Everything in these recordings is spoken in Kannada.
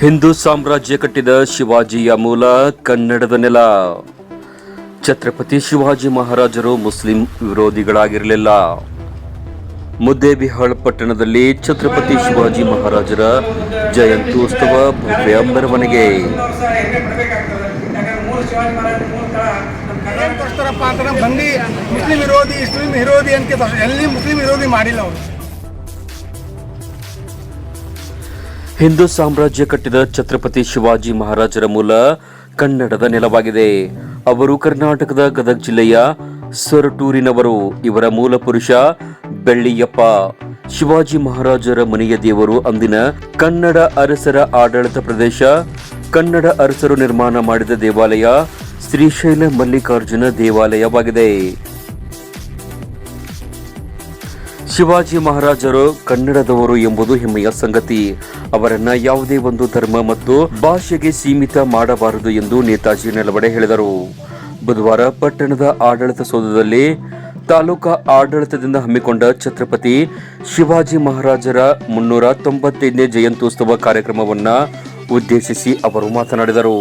ಹಿಂದೂ ಸಾಮ್ರಾಜ್ಯ ಕಟ್ಟಿದ ಶಿವಾಜಿಯ ಮೂಲ ಕನ್ನಡದ ನೆಲ. ಛತ್ರಪತಿ ಶಿವಾಜಿ ಮಹಾರಾಜರು ಮುಸ್ಲಿಂ ವಿರೋಧಿಗಳಾಗಿರಲಿಲ್ಲ. ಮುದ್ದೇಬಿಹಾಳ್ ಪಟ್ಟಣದಲ್ಲಿ ಛತ್ರಪತಿ ಶಿವಾಜಿ ಮಹಾರಾಜರ ಜಯಂತ್ಯೋತ್ಸವ ಭವ್ಯ ಮೆರವಣಿಗೆ ಮುಸ್ಲಿಂ ವಿರೋಧಿ ವಿರೋಧಿ ಅಂತ. ಎಲ್ಲಿ ಮುಸ್ಲಿಂ ವಿರೋಧಿ ಮಾಡಿಲ್ಲ ಅವರು. ಹಿಂದೂ ಸಾಮ್ರಾಜ್ಯ ಕಟ್ಟಿದ ಛತ್ರಪತಿ ಶಿವಾಜಿ ಮಹಾರಾಜರ ಮೂಲ ಕನ್ನಡದ ನೆಲವಾಗಿದೆ. ಅವರು ಕರ್ನಾಟಕದ ಗದಗ ಜಿಲ್ಲೆಯ ಸೊರಟೂರಿನವರು. ಇವರ ಮೂಲ ಪುರುಷ ಬೆಳ್ಳಿಯಪ್ಪ. ಶಿವಾಜಿ ಮಹಾರಾಜರ ಮನೆಯ ದೇವರು ಅಂದಿನ ಕನ್ನಡ ಅರಸರ ಆಡಳಿತ ಪ್ರದೇಶ. ಕನ್ನಡ ಅರಸರು ನಿರ್ಮಾಣ ಮಾಡಿದ ದೇವಾಲಯ ಶ್ರೀಶೈಲ ಮಲ್ಲಿಕಾರ್ಜುನ ದೇವಾಲಯವಾಗಿದೆ. ಶಿವಾಜಿ ಮಹಾರಾಜರು ಕನ್ನಡದವರು ಎಂಬುದು ಹೆಮ್ಮೆಯ ಸಂಗತಿ. ಅವರನ್ನ ಯಾವುದೇ ಒಂದು ಧರ್ಮ ಮತ್ತು ಭಾಷೆಗೆ ಸೀಮಿತ ಮಾಡಬಾರದು ಎಂದು ನೇತಾಜಿ ನೆಲವಡೆ ಹೇಳಿದರು. ಬುಧವಾರ ಪಟ್ಟಣದ ಆಡಳಿತ ಸೌಧದಲ್ಲಿ ತಾಲೂಕಾ ಆಡಳಿತದಿಂದ ಹಮ್ಮಿಕೊಂಡ ಛತ್ರಪತಿ ಶಿವಾಜಿ ಮಹಾರಾಜರ ಮುನ್ನೂರ ತೊಂಬತ್ತೈದನೇ ಜಯಂತ್ಯೋತ್ಸವ ಕಾರ್ಯಕ್ರಮವನ್ನು ಉದ್ದೇಶಿಸಿ ಅವರು ಮಾತನಾಡಿದರು.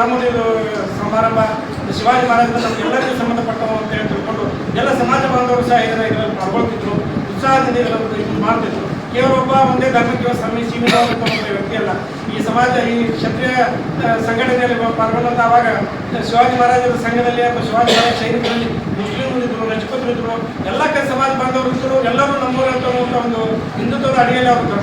ನಮ್ಮದು ಸಮಾರಂಭ ಶಿವಾಜಿ ಮಹಾರಾಜರು ನಮಗೆಲ್ಲರಿಗೂ ಸಂಬಂಧಪಟ್ಟವು ಅಂತ ಹೇಳಿ ತಿಳ್ಕೊಂಡು ಎಲ್ಲ ಸಮಾಜ ಬಾಂಧವರು ಸಹ ಇದರ ಇದರಲ್ಲಿ ಪಾಲ್ಗೊಳ್ತಿದ್ರು. ಉತ್ಸಾಹದಿಂದ ಇದನ್ನು ಇದು ಮಾಡ್ತಿದ್ರು. ಕೇವಲ ಒಬ್ಬ ಒಂದೇ ಧರ್ಮಕ್ಕೆ ಸಮಯ ಸೀಮಿತವಾದಂಥ ವ್ಯಕ್ತಿ ಅಲ್ಲ. ಈ ಸಮಾಜ, ಈ ಕ್ಷತ್ರಿಯ ಸಂಘಟನೆಯಲ್ಲಿ ಪಾಲ್ಗೊಂಡಂತ ಅವಾಗ ಶಿವಾಜಿ ಮಹಾರಾಜರ ಸಂಘದಲ್ಲಿ ಅಥವಾ ಶಿವಾಜಿ ಮಹಾರಾಜ ಸೈನಿಕರಲ್ಲಿ ಮುಸ್ಲಿಮರು ಇದ್ರು ಎಲ್ಲ ಕ ಸಮಾಜ ಬಾಂಧವರು ಎಲ್ಲರೂ ನಮ್ಮೂರಂತ ಒಂದು ಹಿಂದುತ್ವದ ಅಡಿಯಲ್ಲಿ ಅವರು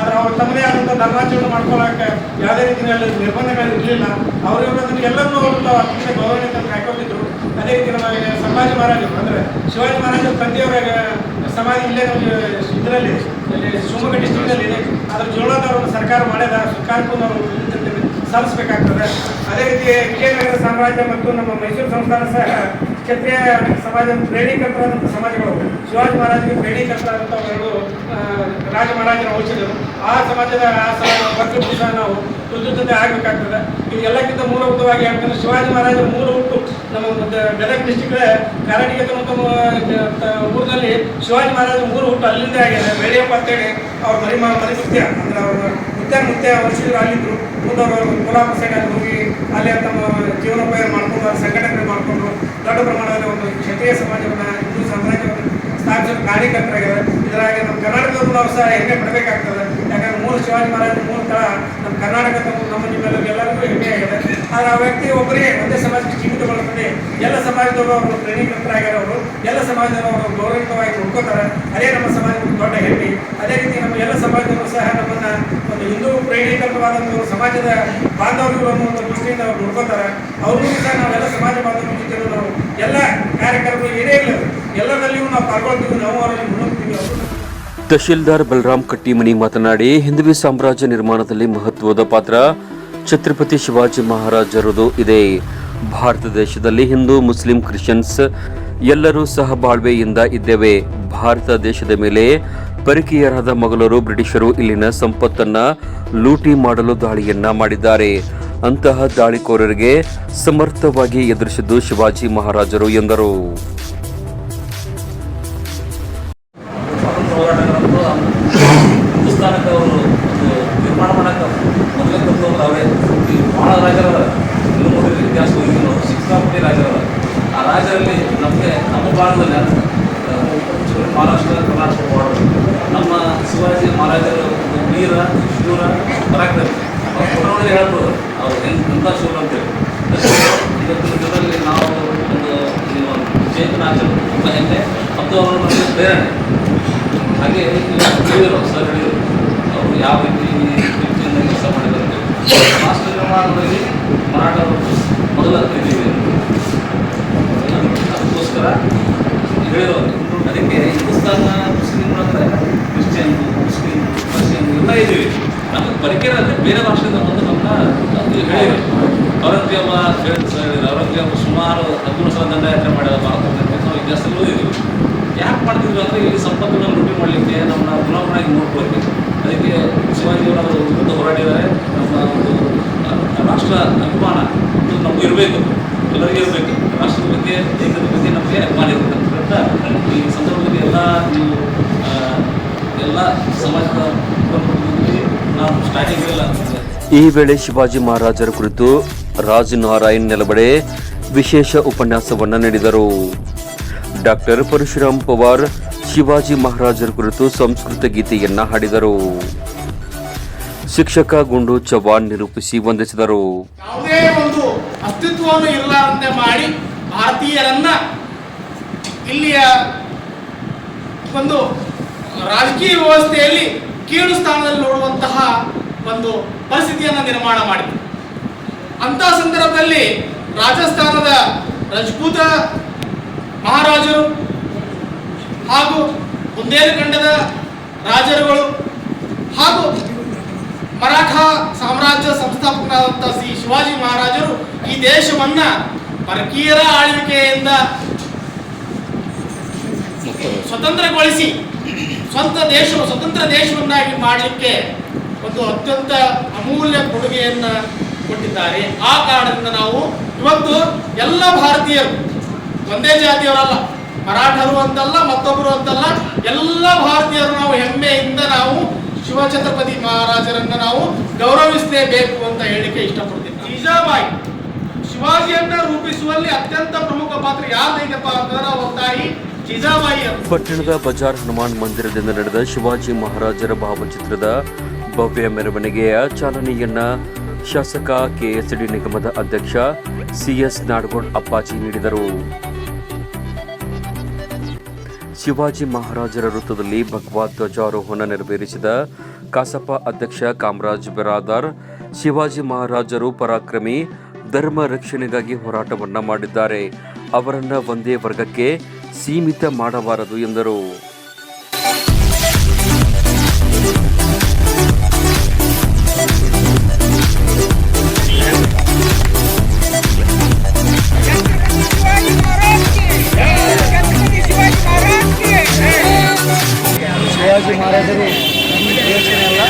ಆದ್ರೆ ಅವ್ರು ತಮ್ಮದೇ ಆದಂಥ ಧರ್ಮಾಚರಣೆ ಮಾಡ್ಕೊಳಕ್ಕೆ ಯಾವುದೇ ರೀತಿಯಲ್ಲಿ ನಿರ್ಬಂಧಗಳು ಇರಲಿಲ್ಲ. ಅವ್ರಿಗೆ ಎಲ್ಲರನ್ನೂ ಅವರು ತಾವು ಅತ್ಯಂತ ಗೌರವ ಕಾಯ್ಕೊಂಡಿದ್ರು ಅದೇ ರೀತಿ ನಮಗೆ ಸಂಭಾಜಿ ಮಹಾರಾಜರು, ಅಂದರೆ ಶಿವಾಜಿ ಮಹಾರಾಜರ ತಂದೆಯವರ ಸಮಾಧಿ ಇಲ್ಲೇ ನಮಗೆ ಇದರಲ್ಲಿ ಶಿವಮೊಗ್ಗ ಡಿಸ್ಟ್ರಿಕ್ಟಲ್ಲಿ ಇದೆ. ಅದ್ರ ಜೋಳದವ್ರನ್ನ ಸರ್ಕಾರ ಮಾಡ್ಯದ ಸರ್ಕಾರಕ್ಕೂ ಸಲ್ಲಿಸಬೇಕಾಗ್ತದೆ ಅದೇ ರೀತಿ ವಿಜಯನಗರ ಸಾಮ್ರಾಜ್ಯ ಮತ್ತು ನಮ್ಮ ಮೈಸೂರು ಸಂಸ್ಥಾನ ಸಹ ಕ್ಷತ್ರಿಯ ಸಮಾಜ ಪ್ರೇರಣೀಕರ್ತರಾದಂಥ ಸಮಾಜಗಳು ಶಿವಾಜಿ ಮಹಾರಾಜರಿಗೆ ಪ್ರೇರಣೀಕರ್ತರಾದಂಥ ಎರಡು ಆ, ರಾಜ ಮಹಾರಾಜರ ಔಷಧರು ಆ ಸಮಾಜದ ಆ ವರ್ಗಕ್ಕೂ ಸಹ ನಾವು ತುರ್ತು ಆಗಬೇಕಾಗ್ತದೆ. ಇದು ಎಲ್ಲಕ್ಕಿಂತ ಮೂಲಭೂತವಾಗಿ ಯಾಕಂದ್ರೆ ಶಿವಾಜಿ ಮಹಾರಾಜರ ಮೂಲ ಹುಟ್ಟು. ನಮ್ಮ ಗದಗ ಡಿಸ್ಟಿಕ್ ಕಾರಣಿಗೆ ಊರಿನಲ್ಲಿ ಶಿವಾಜಿ ಮಹಾರಾಜ ಮೂರು ಹುಟ್ಟು ಅಲ್ಲಿಂದ ಆಗಿದೆ. ಬೆಳೆಯಪ್ಪ ಅಂತೇಳಿ ಅವ್ರ ಮರಿ ಮರಿಸ್ತೀಯ ಮರಿ ಅಂದ್ರೆ ಅವ್ರ ಮುತ್ಯ ಮತ್ತೆ ವರ್ಷಗಳು ಅಲ್ಲಿದ್ರು. ಮುಂದೆ ಅವರು ಕೋಲಾಪುರ ಸೈಡ್ ಅಲ್ಲಿ ಹೋಗಿ ಅಲ್ಲಿ ತಮ್ಮ ಜೀವನೋಪಾಯ ಮಾಡ್ಕೊಂಡು ಅವ್ರ ಸಂಘಟನೆ ಮಾಡಿಕೊಂಡು, ದೊಡ್ಡ ಪ್ರಮಾಣದಲ್ಲಿ ಒಂದು ಕ್ಷತ್ರಿಯ ಸಮಾಜವನ್ನು, ಹಿಂದೂ ಸಮಾಜವನ್ನು ಸ್ಥಾಪಿಸಲು ಕಾರ್ಯಕರ್ತರಾಗಿದ್ದಾರೆ. ಇದರಾಗಿ ನಮ್ಮ ಕರ್ನಾಟಕದಲ್ಲೂ ನಾವು ಸಹ ಹೆಮ್ಮೆ ಪಡಬೇಕಾಗ್ತದೆ. ಮೂರು ಶಿವಾಜಿ ಮಹಾರಾಜ ಮೂರು ಥರ ನಮ್ಮ ಕರ್ನಾಟಕದ ನಮ್ಮ ನಿಮ್ಮೆಲ್ಲರಿಗೂ ಎಲ್ಲರಿಗೂ ಹೆಮ್ಮೆ ಆಗಿದೆ. ಆದರೆ ಆ ವ್ಯಕ್ತಿ ಒಬ್ಬರೇ ಒಂದೇ ಸಮಾಜಕ್ಕೆ ಸೀಮಿತಗೊಳ್ಳುತ್ತದೆ ಎಲ್ಲ ಸಮಾಜದವರು ಅವರು ಪ್ರೇರಣೀಕರ್ತರಾಗ್ಯಾರ ಅವರು. ಎಲ್ಲ ಸಮಾಜದವರು ಅವರು ಗೌರವಿತವಾಗಿ ನೋಡ್ಕೋತಾರೆ. ಅದೇ ನಮ್ಮ ಸಮಾಜದ ದೊಡ್ಡ ಹೆಮ್ಮೆ. ಅದೇ ರೀತಿ ನಮ್ಮ ಎಲ್ಲ ಸಮಾಜದವರು ಸಹ ನಮ್ಮನ್ನು ಒಂದು ಹಿಂದೂ ಪ್ರೇರಣೀಕೃತವಾದಂಥ ಸಮಾಜದ ಬಾಂಧವ್ಯಗಳು ಅನ್ನೋ ಒಂದು ದೃಷ್ಟಿಯಿಂದ ಅವ್ರು ನೋಡ್ಕೋತಾರೆ. ಅವ್ರಿಗೂ ಸಹ ನಾವೆಲ್ಲ ಸಮಾಜ ಬಾಂಧವ್ಯ ಜೊತೆ ನಾವು. ಎಲ್ಲ ಕಾರ್ಯಕ್ರಮಗಳು ಏನೇ ಇಲ್ಲ ಎಲ್ಲರಲ್ಲಿಯೂ ನಾವು ಪಾಲ್ಗೊಳ್ತೀವಿ, ನಾವು ಅವರಲ್ಲಿ ಮುನ್ನುಗ್ತೀವಿ ಅವರು. ತಹಶೀಲ್ದಾರ್ ಬಲರಾಮ್ ಕಟ್ಟಿಮನಿ ಮಾತನಾಡಿ, ಹಿಂದವಿ ಸಾಮ್ರಾಜ್ಯ ನಿರ್ಮಾಣದಲ್ಲಿ ಮಹತ್ವದ ಪಾತ್ರ ಛತ್ರಪತಿ ಶಿವಾಜಿ ಮಹಾರಾಜರದು ಇದೆ. ಭಾರತ ದೇಶದಲ್ಲಿ ಹಿಂದೂ, ಮುಸ್ಲಿಂ, ಕ್ರಿಶ್ಚಿಯನ್ಸ್ ಎಲ್ಲರೂ ಸಹ ಬಾಳ್ವೆಯಿಂದ ಇದ್ದೇವೆ. ಭಾರತ ದೇಶದ ಮೇಲೆ ಪರಕೀಯರಾದ ಮೊಘಲರು, ಬ್ರಿಟಿಷರು ಇಲ್ಲಿನ ಸಂಪತ್ತನ್ನ ಲೂಟಿ ಮಾಡಲು ದಾಳಿಯನ್ನ ಮಾಡಿದ್ದಾರೆ. ಅಂತಹ ದಾಳಿಕೋರರಿಗೆ ಸಮರ್ಥವಾಗಿ ಎದುರಿಸಿದ್ದು ಶಿವಾಜಿ ಮಹಾರಾಜರು ಎಂದರು. ಹೇಳ್ಬೋದು ಅವ್ರು ಹೆಂಗೆ ಅಂತ ಶೂರ ಅಂತೇಳಿ ಇವತ್ತಿನ ದಿನದಲ್ಲಿ ನಾವು ಒಂದು ಜಯಂತಿನ ಆಚರಣೆ ತುಂಬ ಮತ್ತು ಅವರು ನಮಗೆ ಪ್ರೇರಣೆ. ಹಾಗೆ ಹೇಳಿದರು ಸರ್ ಹೇಳಿದರು ಅವರು ಯಾವ ರೀತಿ ರೀತಿಯಿಂದ ಕೆಲಸ ಮಾಡಿದ್ದಾರೆ ರಾಷ್ಟ್ರ ನಿರ್ಮಾಣದಲ್ಲಿ ಮರಾಠರು ಮೊದಲ ಇದ್ದೀವಿ ಅದಕ್ಕೋಸ್ಕರ ಹೇಳಿರೋದು ಅದಕ್ಕೆ ಹಿಂದೂಸ್ತಾನ ಮುಸ್ಲಿಮ್ ಅಂದರೆ ಕ್ರಿಶ್ಚಿಯನ್ ಮುಸ್ಲಿಂ ಕ್ರಿಶ್ಚಿಯನ್ ಎಲ್ಲ ಇದ್ದೀವಿ ನಮಗೆ ಪರಿಕರ ಅಂದರೆ ಬೇರೆ ಭಾಷೆಯಿಂದ ಬಂದು ನಮ್ಮನ್ನ ಅದು ಹೇಳಿದ್ರು ಔರಂಗಜೇಬ ಹೇಳಿದ್ರು ಸರ್ ಹೇಳಿದ್ರು ಔರಂಗಜೇಬ ಸುಮಾರು ಹದಿಮೂರು ಸಲ ದಂಡಯಾತ್ರೆ ಮಾಡಿದ ಭಾರತದಲ್ಲಿ ನಾವು ಇತಿಹಾಸದಲ್ಲಿ ಓದಿದ್ದೀವಿ ಯಾಕೆ ಮಾಡ್ತಿದ್ವಿ ಅಂದರೆ ಇಲ್ಲಿ ಸಂಪತ್ತನ್ನು ಲೂಟಿ ಮಾಡಲಿಕ್ಕೆ ನಮ್ಮನ್ನ ಗುಲಾಮರಾಗಿ ನೋಡ್ಕೊಳ್ಳೋಕ್ಕೆ ಅದಕ್ಕೆ ಶಿವಾಜಿಯವರ ವಿರುದ್ಧ ಹೋರಾಡಿದ್ದಾರೆ ನಮ್ಮ ಒಂದು ಆ, ರಾಷ್ಟ್ರ ಅಭಿಮಾನ ಇದು ನಮಗೂ ಇರಬೇಕು. ಎಲ್ಲರಿಗೂ ಇರಬೇಕು. ರಾಷ್ಟ್ರದ ಬಗ್ಗೆ ದೇಶದ ಬಗ್ಗೆ ನಮಗೆ ಅಭಿಮಾನ ಇರಬೇಕು ಅಂತ ಈ ಸಂದರ್ಭದಲ್ಲಿ ಎಲ್ಲ ನೀವು ಎಲ್ಲ ಸಮಾಜದ ನಾನು ಸ್ಟಾರ್ಟಿಂಗ್ ಇಲ್ಲ ಈ ವೇಳೆ ಶಿವಾಜಿ ಮಹಾರಾಜರ ಕುರಿತು ರಾಜ್ ನಾರಾಯಣ್ ನೆಲಬಡೆ ವಿಶೇಷ ಉಪನ್ಯಾಸವನ್ನು ನೀಡಿದರು. ಡಾಕ್ಟರ್ ಪರಶುರಾಮ್ ಪವಾರ್ ಶಿವಾಜಿ ಮಹಾರಾಜರ ಕುರಿತು ಸಂಸ್ಕೃತ ಗೀತೆಯನ್ನ ಹಾಡಿದರು. ಶಿಕ್ಷಕ ಗುಂಡು ಚವಾಣ್ ನಿರೂಪಿಸಿ ವಂದಿಸಿದರು. ಯಾವುದೇ ಒಂದು ಅಸ್ತಿತ್ವವನ್ನು ಇರಲಾರಂತೆ ಮಾಡಿ ಭಾರತೀಯರನ್ನ ಇಲ್ಲಿಯ ಒಂದು ರಾಜಕೀಯ ವ್ಯವಸ್ಥೆಯಲ್ಲಿ ಕೀಳು ಸ್ಥಾನದಲ್ಲಿ ನೋಡುವಂತಹ ಒಂದು ಪರಿಸ್ಥಿತಿಯನ್ನು ನಿರ್ಮಾಣ ಮಾಡಿತು ಅಂತಹ ಸಂದರ್ಭದಲ್ಲಿ ರಾಜಸ್ಥಾನದ ರಜಪೂತ ಮಹಾರಾಜರು ಹಾಗೂ ಬುಂದೇಲಖಂಡದ ರಾಜರುಗಳು ಹಾಗೂ ಮರಾಠ ಸಾಮ್ರಾಜ್ಯ ಸಂಸ್ಥಾಪಕರಾದಂಥ ಶ್ರೀ ಶಿವಾಜಿ ಮಹಾರಾಜರು ಈ ದೇಶವನ್ನ ಪರಕೀಯರ ಆಳ್ವಿಕೆಯಿಂದ ಸ್ವತಂತ್ರಗೊಳಿಸಿ ಸ್ವಂತ ದೇಶ, ಸ್ವತಂತ್ರ ದೇಶವನ್ನಾಗಿ ಮಾಡಲಿಕ್ಕೆ ಒಂದು ಅತ್ಯಂತ ಅಮೂಲ್ಯ ಕೊಡುಗೆಯನ್ನ ಕೊಟ್ಟಿದ್ದಾರೆ. ಆ ಕಾರಣದಿಂದ ನಾವು ಇವತ್ತು ಎಲ್ಲ ಭಾರತೀಯರು, ಒಂದೇ ಜಾತಿಯವರಲ್ಲ, ಮರಾಠರು ಅಂತಲ್ಲ, ಮತ್ತೊಬ್ಬರು ಅಂತಲ್ಲ, ಎಲ್ಲ ಭಾರತೀಯರು ನಾವು ಹೆಮ್ಮೆಯಿಂದ ನಾವು ಶಿವಛತ್ರಪತಿ ಮಹಾರಾಜರನ್ನ ನಾವು ಗೌರವಿಸಲೇಬೇಕು ಅಂತ ಹೇಳಿಕೆ ಇಷ್ಟಪಡ್ತೀನಿ. ಜೀಜಾಬಾಯಿ ಶಿವಾಜಿಯನ್ನ ರೂಪಿಸುವಲ್ಲಿ ಅತ್ಯಂತ ಪ್ರಮುಖ ಪಾತ್ರ ಯಾರ್ದೈತಪ್ಪ ಅಂತಂದ್ರೆ ಅವ್ರ ತಾಯಿ ಜೀಜಾಬಾಯಿ ಪಟ್ಟಣದ ಬಜಾರ್ ಹನುಮಾನ್ ಮಂದಿರದಿಂದ ನಡೆದ ಶಿವಾಜಿ ಮಹಾರಾಜರ ಭಾವಚಿತ್ರದ ಭವ್ಯ ಮೆರವಣಿಗೆಯ ಚಾಲನೆಯನ್ನ ಶಾಸಕ ಕೆಎಸ್ಡಿ ನಿಗಮದ ಅಧ್ಯಕ್ಷ ಸಿಎಸ್ ನಾಡಗೋಡ್ ಅಪ್ಪಾಜಿ ನೀಡಿದರು. ಶಿವಾಜಿ ಮಹಾರಾಜರ ವೃತ್ತದಲ್ಲಿ ಭಗವಾ ಧ್ವಜಾರೋಹಣ ನೆರವೇರಿಸಿದ ಕಸಾಪ ಅಧ್ಯಕ್ಷ ಕಾಮರಾಜ್ ಬಿರಾದಾರ್, ಶಿವಾಜಿ ಮಹಾರಾಜರು ಪರಾಕ್ರಮಿ ಧರ್ಮ ರಕ್ಷಣೆಗಾಗಿ ಹೋರಾಟವನ್ನು ಮಾಡಿದ್ದಾರೆ. ಅವರನ್ನು ಒಂದೇ ವರ್ಗಕ್ಕೆ ಸೀಮಿತ ಮಾಡಬಾರದು ಎಂದರು. ಶಿವಾಜಿ ಮಹಾರಾಜರು ಈ ದೇಶನೆಲ್ಲ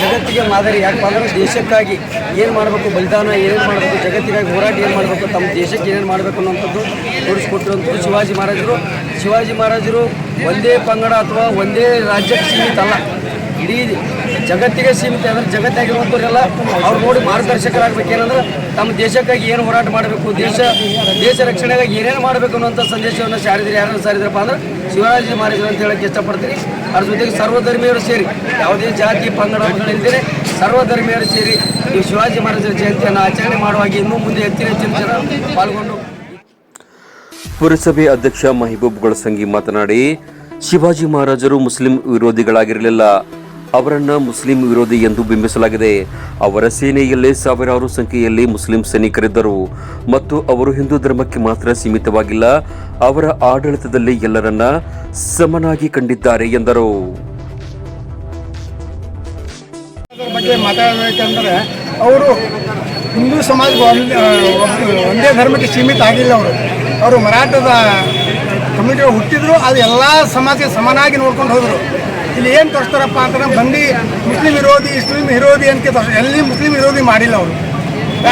ಜಗತ್ತಿಗೆ ಮಾದರಿ. ಯಾಕಪ್ಪ ಅಂದ್ರೆ ದೇಶಕ್ಕಾಗಿ ಏನು ಮಾಡಬೇಕು? ಬಲಿದಾನ ಏನೇನು ಮಾಡಬೇಕು? ಜಗತ್ತಿಗಾಗಿ ಹೋರಾಟ ಏನು ಮಾಡಬೇಕು? ತಮ್ಮ ದೇಶಕ್ಕೆ ಏನೇನು ಮಾಡಬೇಕು ಅನ್ನೋಂಥದ್ದು ತೋರಿಸ್ಕೊಟ್ಟಿರುವಂಥದ್ದು ಶಿವಾಜಿ ಮಹಾರಾಜರು. ಶಿವಾಜಿ ಮಹಾರಾಜರು ಒಂದೇ ಪಂಗಡ ಅಥವಾ ಒಂದೇ ರಾಜ್ಯಕ್ಕೆ ಸೀಮಿತ ಅಲ್ಲ. ಇಡೀ ಜಗತ್ತಿಗೆ ಸೀಮಿತ ಅಂದ್ರೆ ಜಗತ್ತಾಗಿರುವಂತವರೆಲ್ಲ ಅವ್ರು ನೋಡಿ ಮಾರ್ಗದರ್ಶಕರಾಗಬೇಕೇನಂದ್ರೆ ತಮ್ಮ ದೇಶಕ್ಕಾಗಿ ಏನು ಹೋರಾಟ ಮಾಡಬೇಕು, ದೇಶ ದೇಶ ರಕ್ಷಣೆಗಾಗಿ ಏನೇನು ಮಾಡಬೇಕು ಅನ್ನುವಂಥ ಸಂದೇಶವನ್ನು ಸಾರಿದ್ರೆ ಯಾರನ್ನು ಸಾರಿದ್ರಪ್ಪ ಅಂದ್ರೆ ಶಿವಾಜಿ ಮಹಾರಾಜರು ಅಂತ ಹೇಳಕ್ಕೆ ಇಷ್ಟಪಡ್ತೀನಿ. ಅದ್ರ ಜೊತೆಗೆ ಸರ್ವಧರ್ಮೀಯರು ಸೇರಿ, ಯಾವುದೇ ಜಾತಿ ಪಂಗಡಗಳಿಲ್ಲದೆ ಸರ್ವಧರ್ಮೀಯರು ಸೇರಿ ಈ ಶಿವಾಜಿ ಮಹಾರಾಜರ ಜಯಂತಿಯನ್ನು ಆಚರಣೆ ಮಾಡುವಾಗ ಇನ್ನೂ ಮುಂದೆ ಹೆಚ್ಚಿನ ಹೆಚ್ಚಿನ ಜನ ಪಾಲ್ಗೊಂಡು ಪುರಸಭೆ ಅಧ್ಯಕ್ಷ ಮಹಿಬೂಬ್ ಗೊಳಸಂಗಿ ಮಾತನಾಡಿ, ಶಿವಾಜಿ ಮಹಾರಾಜರು ಮುಸ್ಲಿಂ ವಿರೋಧಿಗಳಾಗಿರಲಿಲ್ಲ. ಅವರನ್ನ ಮುಸ್ಲಿಂ ವಿರೋಧಿ ಎಂದು ಬಿಂಬಿಸಲಾಗಿದೆ. ಅವರ ಸೇನೆಯಲ್ಲಿ ಸಾವಿರಾರು ಸಂಖ್ಯೆಯಲ್ಲಿ ಮುಸ್ಲಿಂ ಸೈನಿಕರಿದ್ದರು. ಮತ್ತು ಅವರು ಹಿಂದೂ ಧರ್ಮಕ್ಕೆ ಮಾತ್ರ ಸೀಮಿತವಾಗಿಲ್ಲ, ಅವರ ಆಡಳಿತದಲ್ಲಿ ಎಲ್ಲರನ್ನ ಸಮನಾಗಿ ಕಂಡಿದ್ದಾರೆ ಎಂದರು. ಬಗ್ಗೆ ಅವರು ಹಿಂದೂ ಸಮಾಜ ಒಂದ್- ಧರ್ಮಕ್ಕೆ ಸೀಮಿತ ಆಗಿಲ್ಲ ಅವರು. ಅವರು ಮರಾಠದ ಕಮ್ಯುನಿಟಿ ಹುಟ್ಟಿದ್ರು, ಅದು ಎಲ್ಲ ಸಮಾಜಕ್ಕೆ ಸಮನಾಗಿ ನೋಡ್ಕೊಂಡು ಹೋದರು. ಇಲ್ಲಿ ಏನು ತೋರಿಸ್ತಾರಪ್ಪ ಅಂತಂದ್ರೆ ಬಂದು ಮುಸ್ಲಿಂ ವಿರೋಧಿ ಇಸ್ಲಿಂ ವಿರೋಧಿ ಅಂತ ತೋರಿಸ್ತಾರೆ ಎಲ್ಲಿ ಮುಸ್ಲಿಂ ವಿರೋಧಿ ಮಾಡಿಲ್ಲ ಅವರು.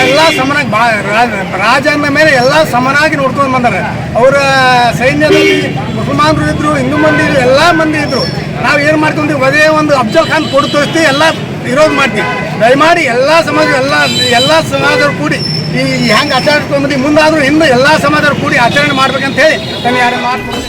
ಎಲ್ಲ ಸಮನಾಗಿ ಬಾ, ರಾಜ- ರಾಜನ ಮೇಲೆ ಎಲ್ಲ ಸಮನಾಗಿ ನೋಡ್ಕೊಂಡು ಬಂದಾರೆ. ಅವರ ಸೈನ್ಯದಲ್ಲಿ ಮುಸಲ್ಮಾನರು ಇದ್ರು, ಹಿಂದೂ ಮಂದಿ ಇದ್ರು, ಎಲ್ಲ ಮಂದಿ ಇದ್ರು. ನಾವು ಏನು ಮಾಡ್ತೀವಿ ಅದೇ ಒಂದು ಅಫ್ಜಲ್ ಖಾನ್ ಕೊಡು ತೋರಿಸ್ತೀವಿ, ಎಲ್ಲ ವಿರೋಧ ಮಾಡ್ತೀವಿ. ದಯಮಾಡಿ ಎಲ್ಲ ಸಮಾಜ, ಎಲ್ಲ ಎಲ್ಲ ಸಮಾಜರು ಕೂಡಿ ಈ ಹೆಂಗೆ ಆಚರಣೆ ತೊಗೊಂಬಂದು ಮುಂದಾದರೂ ಹಿಂದೂ ಎಲ್ಲ ಸಮಾಜರು ಕೂಡಿ ಆಚರಣೆ ಮಾಡ್ಬೇಕಂತ ಹೇಳಿ ನಾನು ಯಾರು ಮಾಡ್ತೀನಿ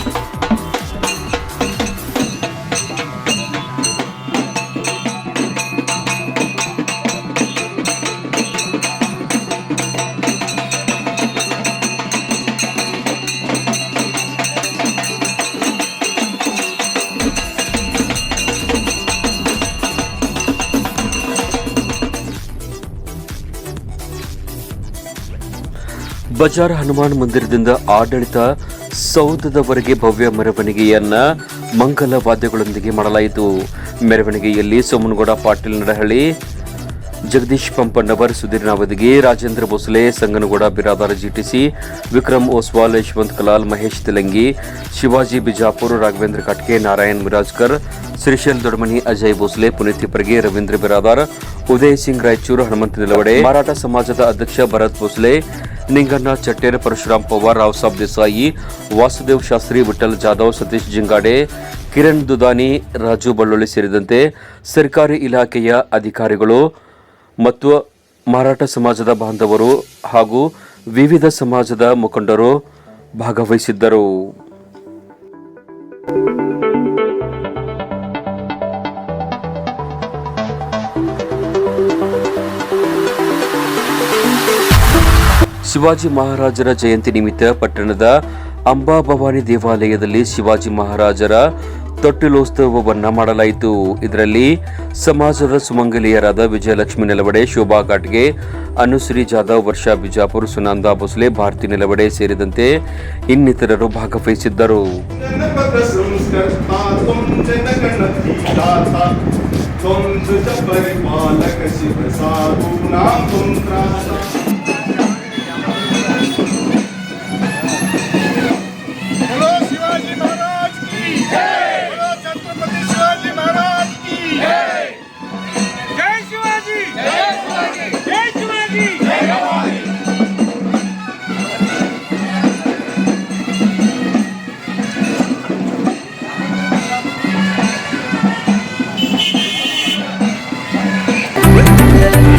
ಬಜಾರ್ ಹನುಮಾನ್ ಮಂದಿರದಿಂದ ಆಡಳಿತ ಸೌಧದವರೆಗೆ ಭವ್ಯ ಮೆರವಣಿಗೆಯನ್ನ ಮಂಗಲ ವಾದ್ಯಗಳೊಂದಿಗೆ ಮಾಡಲಾಯಿತು. ಮೆರವಣಿಗೆಯಲ್ಲಿ ಸೋಮನಗೌಡ ಪಾಟೀಲ್ ನಡಹಳ್ಳಿ, ಜಗದೀಶ್ ಪಂಪಣ್ಣವರ್, ಸುಧೀರ್ ನಾವದಗಿ, ರಾಜೇಂದ್ರ ಭೋಸಲೆ, ಸಂಗನಗೌಡ ಬಿರಾದಾರ ಜಿಟಿಸಿ ವಿಕ್ರಮ್ ಓಸ್ವಾಲ್, ಯಶವಂತ್ ಕಲಾಲ್, ಮಹೇಶ್ ತೆಲಂಗಿ, ಶಿವಾಜಿ ಬಿಜಾಪುರ್, ರಾಘವೇಂದ್ರ ಕಟ್ಕೆ ನಾರಾಯಣ್ ಮಿರಾಜ್ಕರ್, ಶ್ರೀಶೈಲ್ ದೊಡಮನಿ ಅಜಯ್ ಭೋಸಲೆ, ಪುನೀತ್ ತಿಪ್ಪರ್ಗಿ, ರವೀಂದ್ರ ಬಿರಾದಾರ್, ಉದಯ್ ಸಿಂಗ್ ರಾಯಚೂರು, ಹನುಮಂತ ನಿಲವಡೆ, ಮರಾಠ ಸಮಾಜದ ಅಧ್ಯಕ್ಷ ಭರತ್ ಭೋಸಲೆ ನಿಂಗಣ್ಣ ಚಟ್ಟೇರ್ ಪರಶುರಾಮ್ ಪವಾರ್, ರಾವ್ ಸಾಬ್ ದೇಸಾಯಿ, ವಾಸುದೇವ್ ಶಾಸ್ತ್ರಿ, ವಿಠಲ್ ಜಾಧವ್, ಸತೀಶ್ ಜಿಂಗಾಡೆ, ಕಿರಣ್ ದುದಾನಿ, ರಾಜು ಬಳ್ಳೊಳ್ಳಿ ಸೇರಿದಂತೆ ಸರ್ಕಾರಿ ಇಲಾಖೆಯ ಅಧಿಕಾರಿಗಳು ಮತ್ತು ಮಾರಾಟ ಸಮಾಜದ ಬಾಂಧವರು ಹಾಗೂ ವಿವಿಧ ಸಮಾಜದ ಮುಖಂಡರು ಭಾಗವಹಿಸಿದ್ದರು. ಶಿವಾಜಿ ಮಹಾರಾಜರ ಜಯಂತಿ ನಿಮಿತ್ತ ಪಟ್ಟಣದ ಅಂಬಾಭವಾನಿ ದೇವಾಲಯದಲ್ಲಿ ಶಿವಾಜಿ ಮಹಾರಾಜರ ತೊಟ್ಟಿಲೋತ್ಸವವನ್ನು ಮಾಡಲಾಯಿತು. ಇದರಲ್ಲಿ ಸಮಾಜದ ಸುಮಂಗಲಿಯರಾದ ವಿಜಯಲಕ್ಷ್ಮಿ ನೆಲವಡೆ, ಶೋಭಾ ಘಾಟ್ಗೆ ಅನುಶ್ರೀ ಜಾಧವ್, ವರ್ಷಾ ಬಿಜಾಪುರ್, ಸುನಂದ ಭೋಸ್ಲೆ, ಭಾರತಿ ನೆಲವಡೆ ಸೇರಿದಂತೆ ಇನ್ನಿತರರು ಭಾಗವಹಿಸಿದ್ದರು. Yeah.